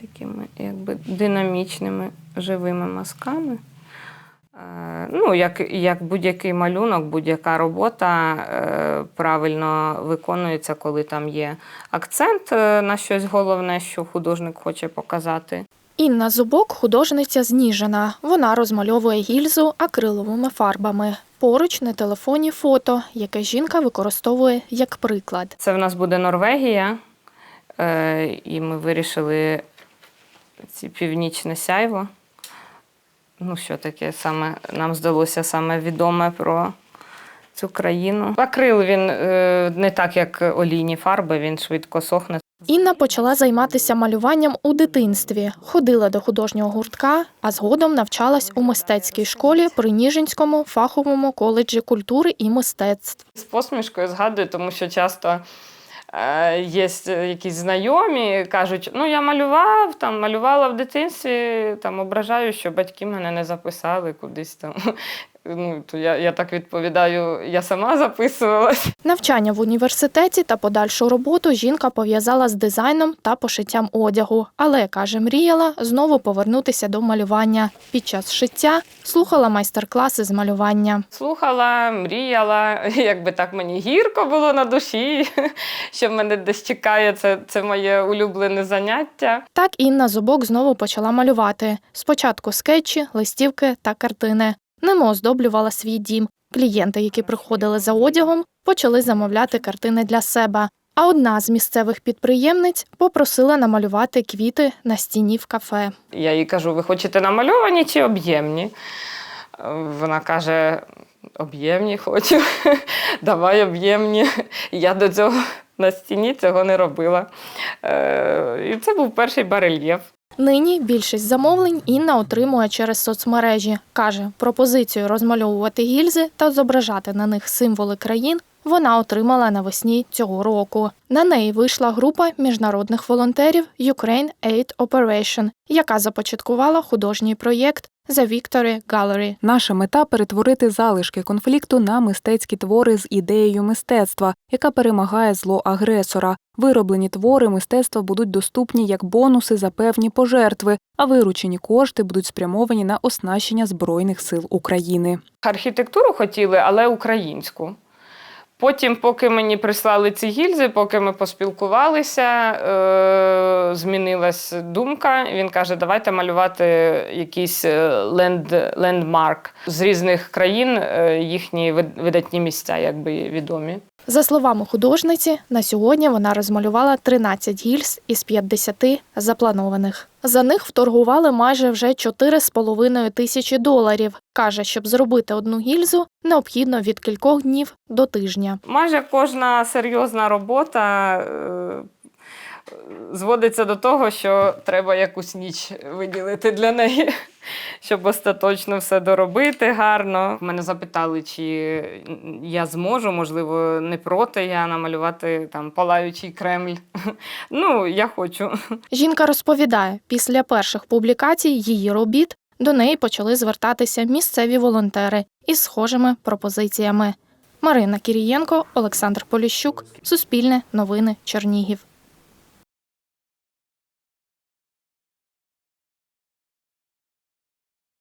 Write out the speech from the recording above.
такими якби динамічними живими мазками. Е, Ну, як, як будь-який малюнок, будь-яка робота е, правильно виконується, коли там є акцент е, на щось головне, що художник хоче показати. Інна Зубок художниця з Ніжина. Вона розмальовує гільзу акриловими фарбами. Поруч на телефоні фото, яке жінка використовує як приклад. Це в нас буде Норвегія, е, і ми вирішили ці північне сяйво. Ну, що таке саме нам здалося саме відоме про цю країну. Акрил він е, не так, як олійні фарби, він швидко сохне. Інна почала займатися малюванням у дитинстві, ходила до художнього гуртка, а згодом навчалась у мистецькій школі при Ніжинському фаховому коледжі культури і мистецтв. З посмішкою згадую, тому що часто є якісь знайомі, кажуть, ну я малював, там, малювала в дитинстві, там, ображаю, що батьки мене не записали кудись там. Ну, то я, я так відповідаю, я сама записувалась. Навчання в університеті та подальшу роботу жінка пов'язала з дизайном та пошиттям одягу, але каже, мріяла знову повернутися до малювання. Під час шиття слухала майстер-класи з малювання. Слухала, мріяла, якби так мені гірко було на душі, що мене десь чекає, це, це моє улюблене заняття. Так Інна Зубок знову почала малювати. Спочатку скетчі, листівки та картини. Немо оздоблювала свій дім. Клієнти, які приходили за одягом, почали замовляти картини для себе. А одна з місцевих підприємниць попросила намалювати квіти на стіні в кафе. Я їй кажу: ви хочете намальовані чи об'ємні? Вона каже: об'ємні хочу. Давай об'ємні. Я до цього на стіні цього не робила. Е, І це був перший барельєф. Нині більшість замовлень Інна отримує через соцмережі. Каже, пропозицію розмальовувати гільзи та зображати на них символи країн вона отримала навесні цього року. На неї вийшла група міжнародних волонтерів Ukraine Aid Operation, яка започаткувала художній проєкт The Victory Gallery. Наша мета перетворити залишки конфлікту на мистецькі твори з ідеєю мистецтва, яка перемагає зло агресора. Вироблені твори мистецтва будуть доступні як бонуси за певні пожертви, а виручені кошти будуть спрямовані на оснащення збройних сил України. Архітектуру хотіли, але українську. Потім, поки мені прислали ці гільзи, поки ми поспілкувалися, е- змінилась думка. Він каже, давайте малювати якийсь ленд, лендмарк з різних країн, е, їхні видатні місця, якби відомі. За словами художниці, на сьогодні вона розмалювала 13 гільз із 50 запланованих. За них вторгували майже вже 4,5 тисячі доларів. Каже, щоб зробити одну гільзу, необхідно від кількох днів до тижня. Майже кожна серйозна робота е, зводиться до того, що треба якусь ніч виділити для неї, щоб остаточно все доробити гарно. Мене запитали, чи я зможу, можливо, не проти я намалювати там палаючий Кремль. Ну, я хочу. Жінка розповідає, після перших публікацій її робіт до неї почали звертатися місцеві волонтери із схожими пропозиціями. Марина Кірієнко, Олександр Поліщук, Суспільне новини, Чернігів.